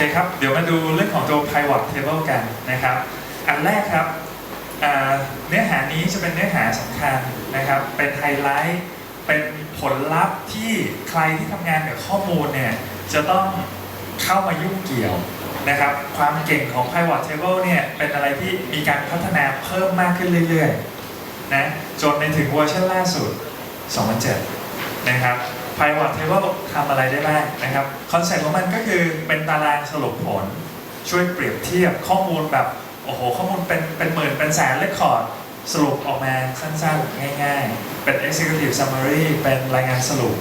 เคครับ เดี๋ยวมาดูเรื่องของตัว pivot table กันนะครับ อันแรกครับเนื้อหานี้จะเป็นเนื้อหาสำคัญนะครับ เป็นไฮไลท์เป็นผลลัพธ์ที่ใครที่ทำงานกับข้อมูลเนี่ยจะต้องเข้ามายุ่งเกี่ยวนะครับความเก่งของ pivot table เนี่ยเป็นอะไรที่มีการพัฒนาเพิ่มมากขึ้นเรื่อยๆนะจนในถึงเวอร์ชันล่าสุด 2007 นะครับ pivot table ทำอะไรได้บ้างนะครับคอนเซ็ปต์ของมันก็คือเป็นตารางสรุปผล ช่วยเปรียบเทียบข้อมูลแบบโอ้โหข้อมูลเป็นเป็นหมื่นเป็นแสนเลคคอร์ดสรุปออกมาสั้นๆ ง่ายๆ เป็น executive summary เป็นรายงานสรุป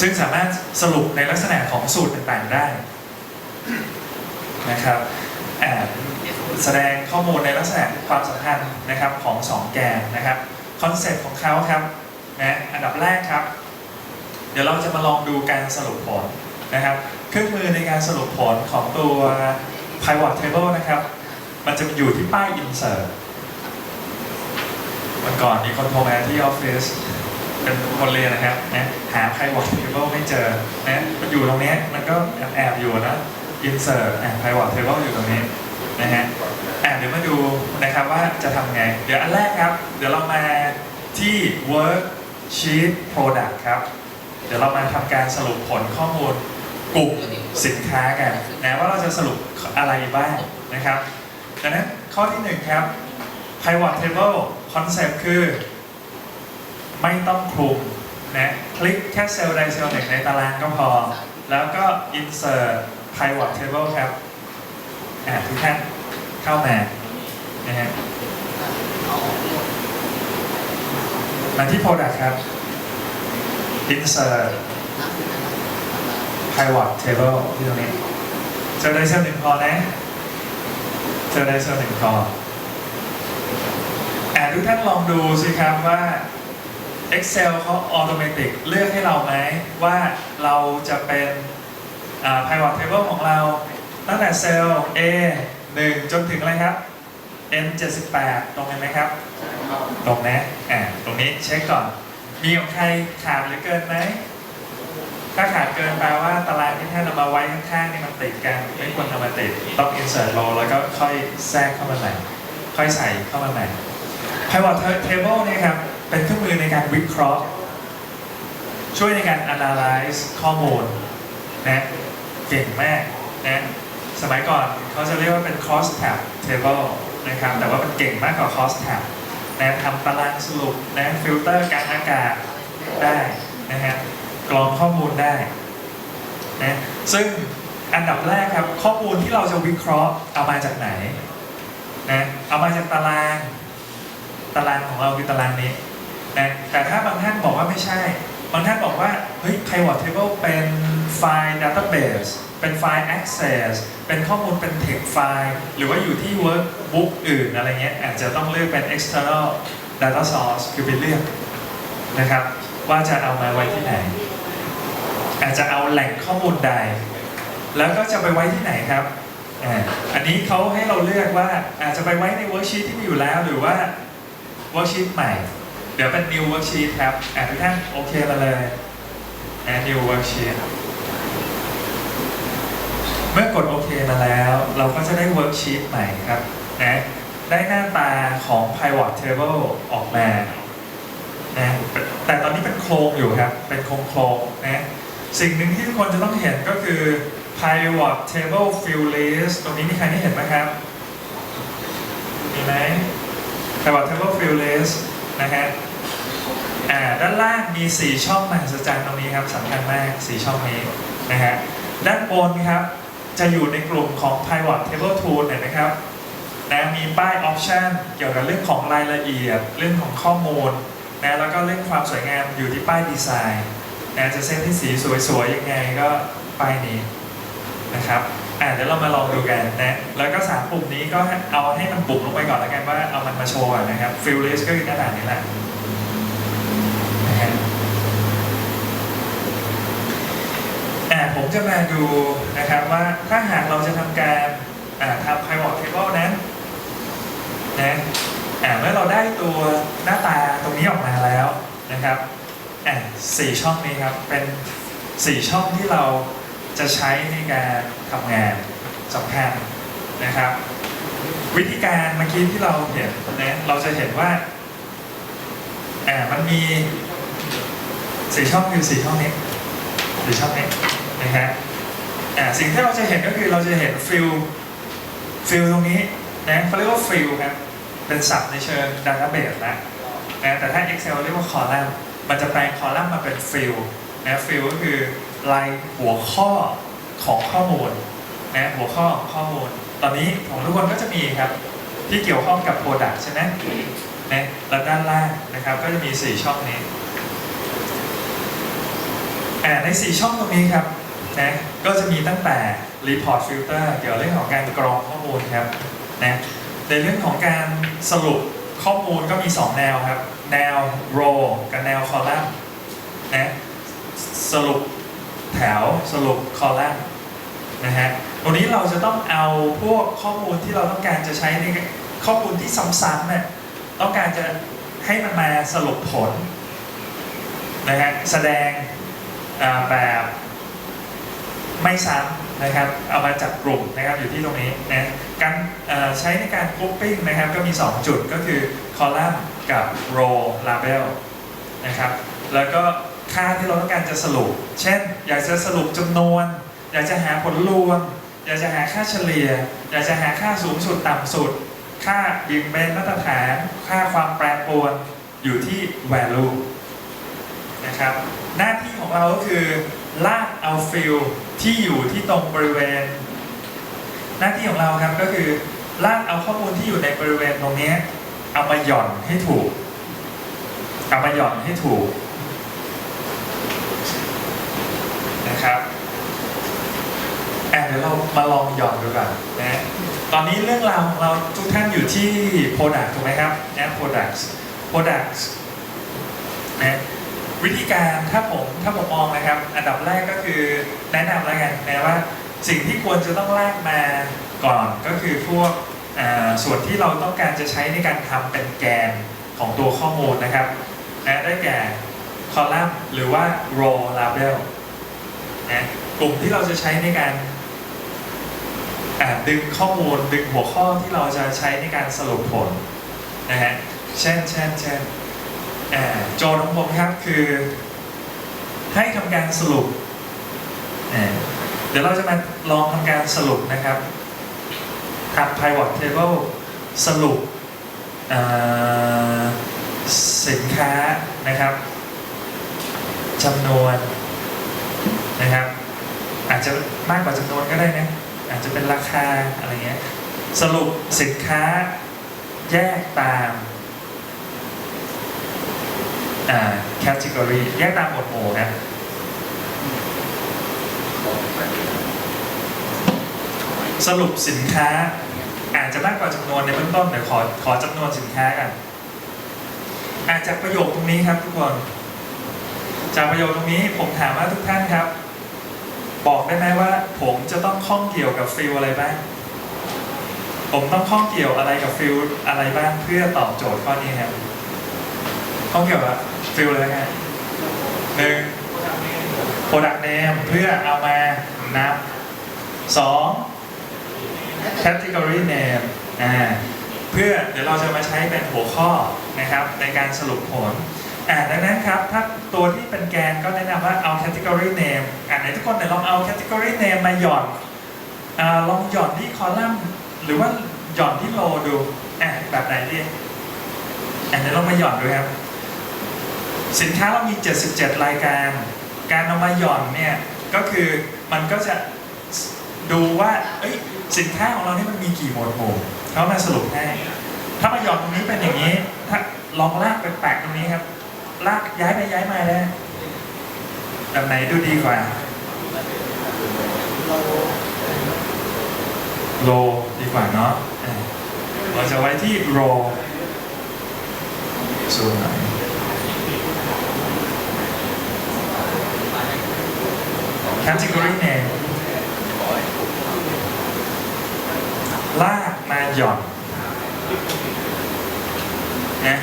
ซึ่งสามารถสรุปในลักษณะของสูตรต่างๆได้นะครับอ่าแสดงข้อมูลในลักษณะความสัมพันธ์นะครับของสองแกนนะครับคอนเซ็ปต์ของเขาครับนะอันดับแรกครับ ดี๋ยวเราจะมาลองดูการสรุปผลนะครับ เครื่องมือในการสรุปผลของตัว pivot table นะครับ มันจะอยู่ที่ป้าย insert วันก่อนมีคนโทรมาที่ออฟฟิศเป็นคนเรียนนะครับนะหา pivot table ไม่เจอนะมันอยู่ตรงนี้มันก็แอบแอบๆอยู่นะ insert อะ pivot table อยู่ตรงนี้นะฮะอะเดี๋ยวมาดูนะครับว่าจะทำไง เดี๋ยวอันแรกครับ เดี๋ยวเรามาที่ worksheet product ครับ เดี๋ยวเรามาทำการสรุปผลข้อมูลกลุ่มสินค้ากันนะว่าเราจะสรุปอะไรบ้างนะครับดังนั้นข้อที่หนึ่งครับ pivot table concept คือ ไม่ต้องคลุมนะคลิกแค่เซลล์ใดเซลล์หนึ่งในตารางก็พอ แล้วก็ insert pivot table ครับอ่าทุกท่านเข้ามานะฮะมาที่ product ครับ insert pivot table ที่ตรงนี้เซลล์ใดเซลล์หนึ่งพอนะเซลล์ใดเซลล์หนึ่งพออ่ทุกท่านลองดูสิครับว่า Excel เขาออโตเมติเลือกให้เราไหมว่าเราจะเป็น pivot table ของเรา ตั้งแต่เซลล์ A 1 จนถึงอะไรครับ N 78ตรงนี้ไหมครับ ตรงนะอ่าตรงนี้เช็คก่อน มีของใครขาดหรือเกินไหม ถ้าขาดเกินแปลว่าตารางที่ท่านเอามาไว้ข้างๆนี่มันติดกัน ไม่ควรเอามาติด ต้อง insert row แล้วก็ค่อยแทรกเข้ามาใหม่ ค่อยใส่เข้ามาใหม่ pivot table เนี่ยครับ เป็นเครื่องมือในการวิเคราะห์ ช่วยในการ analyze ข้อมูลนะเก่งมากนะสมัยก่อนเขาจะเรียกว่าเป็น cross tab table นะครับ แต่ว่ามันเก่งมากกว่า cross tab นะทำตารางสรุปนะฟิลเตอร์การอากาศได้นะฮะกรองข้อมูลได้นะซึ่งอันดับแรกครับข้อมูลที่เราจะวิเคราะห์เอามาจากไหนนะเอามาจากตารางตารางของเราคือตารางนี้นะแต่ถ้าบางท่านบอกว่าไม่ใช่ บางท่านบอกว่าเฮ้ย pivot table เป็นไฟล์ database เป็นไฟล์ access เป็นข้อมูลเป็น text ไฟล์หรือว่าอยู่ที่ อื่นอะไรเงี้ยอาจจะต้องเลือกเป็น external data source คือไปเลือกนะครับ ว่าจะเอามาไว้ที่ไหน อาจจะเอาแหล่งข้อมูลใด แล้วก็จะไปไว้ที่ไหนครับอันนี้เขาให้เราเลือกว่าอาจจะไปไว้ใน worksheet ที่มีอยู่แล้วหรือว่า worksheet ใหม่ เดี๋ยวเป็น new worksheet ครับอ่าทุกท่านโอเคมาเลย add new worksheet เมื่อกดโอเคมาแล้ว เราก็จะได้ worksheet ใหม่ครับ นะได้หน้าตาของ pivot table ออกมานะแต่ตอนนี้เป็นโครงอยู่ครับ เป็นโครงโครงนะสิ่งหนึ่งที่ทุกคนจะต้องเห็นก็คือ pivot table field list ตรงนี้มีใครไม่เห็นไหมครับ มีไหม pivot table field list นะฮะอ่าด้านล่างมี 4 ช่องมหัศจรรย์ตรงนี้ครับสำคัญมาก 4 ช่องนี้นะฮะด้านบนครับ จะอยู่ในกลุ่มของ pivot table tool เนี่ยนะครับ นะมีป้าย option เกี่ยวกับเรื่องของรายละเอียด เรื่องของข้อมูลนะแล้วก็เรื่องความสวยงามอยู่ที่ป้ายดีไซน์นะจะเส้นที่สีสวยๆยังไงก็ป้ายนี้นะครับอ่าเดี๋ยวเรามาลองดูกันนะ แล้วก็สามปุ่มนี้ก็เอาให้มันบุ๋มลงไปก่อนแล้วกันว่าเอามันมาโชว์นะครับ fill list ก็คือหน้าต่างนี้แหละนะฮะอ่าผมจะมาดูนะครับว่าถ้าหากเราจะทำการอ่าทำ pivot table นั้น นะอ่าเมื่อเราได้ตัวหน้าตาตรงนี้ออกมาแล้วนะครับอ่าสี่ช่องนี้ครับเป็นสี่ช่องที่เราจะใช้ในการทำงานสำคัญนะครับ วิธีการเมื่อกี้ที่เราเห็นนะเราจะเห็นว่าอ่ามันมีสี่ช่องคือสี่ช่องนี้สี่ช่องนี้นะฮะอ่าสิ่งที่เราจะเห็นก็คือเราจะเห็นฟิลฟิลตรงนี้ นะเขาเรียกว่าฟิลครับเป็นศัพท์ในเชิงดัต a b เบสนะนะแต่ถ้า Excel เรียกว่าคอลัมน์มันจะแปลงคอลัมน์มาเป็นฟิลนะฟิลก็คือรายหัวข้อของข้อมูลนะหัวข้อของข้อมูล ตอนนี้ของทุกคนก็จะมีครับ ที่เกี่ยวข้องกับ Product ใช่ไหมนะแล้วด้านล่างนะครับก็จะมี 4 ช่องนี้อ่ใน 4 ช่องตรงนี้ครับนะก็จะมีตั้งแต่ Report Filter เกี่ยวกับเรื่องของการกรองข้อมูลครับ นะในเรื่องของการสรุปข้อมูลก็มี 2 แนวครับ แนว row กับแนว column นะสรุปแถวสรุป column นะฮะวันนี้เราจะต้องเอาพวกข้อมูลที่เราต้องการจะใช้ในข้อมูลที่ซ้ำๆเนี่ยต้องการจะให้มันมาสรุปผลนะฮะแสดงแบบไม่ซ้ำ นะครับเอามาจัดกลุ่มนะครับอยู่ที่ตรงนี้นะการใช้ในการกรุ๊ปปิ้งนะครับก็มี 2 จุดก็คือคอลัมน์กับ row label นะครับแล้วก็ค่าที่เราต้องการจะสรุป เช่น อยากจะสรุปจำนวน อยากจะหาผลรวม อยากจะหาค่าเฉลี่ย อยากจะหาค่าสูงสุดต่ำสุด ค่าบิงเบนมาตรฐาน ค่าความแปรปรวนอยู่ที่ value นะครับ หน้าที่ของเราก็คือลากเอาฟิลที่อยู่ที่ตรงบริเวณ หน้าที่ของเราครับก็คือลากเอาข้อมูลที่อยู่ในบริเวณตรงนี้เอามาหย่อนให้ถูกเอามาหย่อนให้ถูกนะครับอะเดี๋ยวเรามาลองหย่อนดูกันนะตอนนี้เรื่องราวของเราทุกท่านอยู่ที่ Product ถูกไหมครับนะ Products Products นะ วิธีการถ้าผมถ้าผมมองนะครับ อันดับแรกก็คือแนะนำแล้วกันนะว่าสิ่งที่ควรจะต้องลากมาก่อนก็คือพวกส่วนที่เราต้องการจะใช้ในการทำเป็นแกนของตัวข้อมูลนะครับนะได้แก่ column หรือว่า row label นะกลุ่มที่เราจะใช้ในการดึงข้อมูลดึงหัวข้อที่เราจะใช้ในการสรุปผลนะฮะเช่นเช่นเช่น โจทย์ของผมครับคือ ให้ทำการสรุป เดี๋ยวเราจะมาลองทำการสรุปนะครับทำ pivot table สรุปสินค้านะครับจำนวนนะครับ อาจจะมากกว่าจำนวนก็ได้นะอาจจะเป็นราคาอะไรเงี้ยสรุปสินค้าแยกตาม อ่า category แยกตามหมวดหมู่นะสรุปสินค้า อาจจะมากกว่าจำนวนในเบื้องต้นเดี๋ยวขอขอจำนวนสินค้ากันอาจจากประโยคตรงนี้ครับทุกคน จากประโยคตรงนี้ผมถามว่าทุกท่านครับ บอกได้ไหมว่า ผมจะต้องข้องเกี่ยวกับฟิลอะไรบ้างผมต้องข้องเกี่ยวอะไรกับฟิลอะไรบ้างเพื่อตอบโจทย์ข้อนี้ครับข้องเกี่ยวกับ ฟิลเลยฮะหนึ่ง product name เพื่อเอามานับสอง category name อ่าเพื่อเดี๋ยวเราจะมาใช้เป็นหัวข้อนะครับในการสรุปผลอ่าดังนั้นครับ ถ้าตัวที่เป็นแกนก็แนะนำว่าเอา category name อ่าไหนทุกคนเดี๋ยวลองเอา category name มาหย่อนอ่าลองหย่อนที่คอลัมน์ หรือว่าหย่อนที่โลดูอ่าแบบไหนดีอ่าเดี๋ยวลองมาหย่อนดูครับ สินค้าเรามี 77 รายการ การเอามาหย่อนเนี่ยก็คือมันก็จะดูว่าสินค้าของเรานี่มันมีกี่หมวดหมู่เขามาสรุปให้ถ้ามาหย่อนตรงนี้เป็นอย่างนี้ ถ้าลองลากไปแปะตรงนี้ครับ ลากย้ายไปย้ายมาได้แบบไหนดูดีกว่า โลดีกว่าเนาะอะเราจะไว้ที่โลสูงหน่อย category name ลากมาหย่อนนะ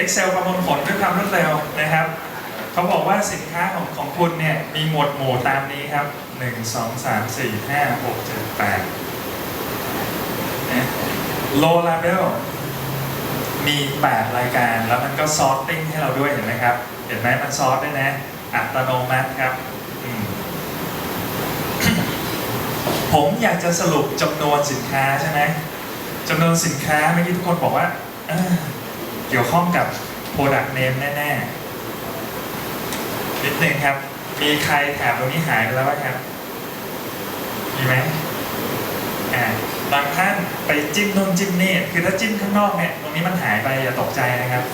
Excel ประมวลผลด้วยความรวดเร็วนะครับ เขาบอกว่าสินค้าของของคุณเนี่ย มีหมวดหมู่ตามนี้ครับ 1 2 3 4 5 6 7 8นะ low level มี 8 รายการ แล้วมันก็ sorting ให้เราด้วยเห็นไหมครับ เห็นไหมมันซอร์ตด้วยนะ อัตโนมัติครับอืม ผมอยากจะสรุปจำนวนสินค้าใช่ไหมจำนวนสินค้าเมื่อกี้ทุกคนบอกว่าเเกี่ยวข้องกับ Product Name แน่ๆนิดนึงครับ มีใครแถบตรงนี้หายไปแล้วบ้างครับ มีไหมอ่าบางท่านไปจิ้มนู่นจิ้มนี่คือถ้าจิ้มข้างนอกเนี่ยตรงนี้มันหายไปอย่าตกใจนะครับ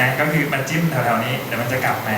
นะก็คือมันจิ้มแถวๆนี้เดี๋ยวมันจะกลับมา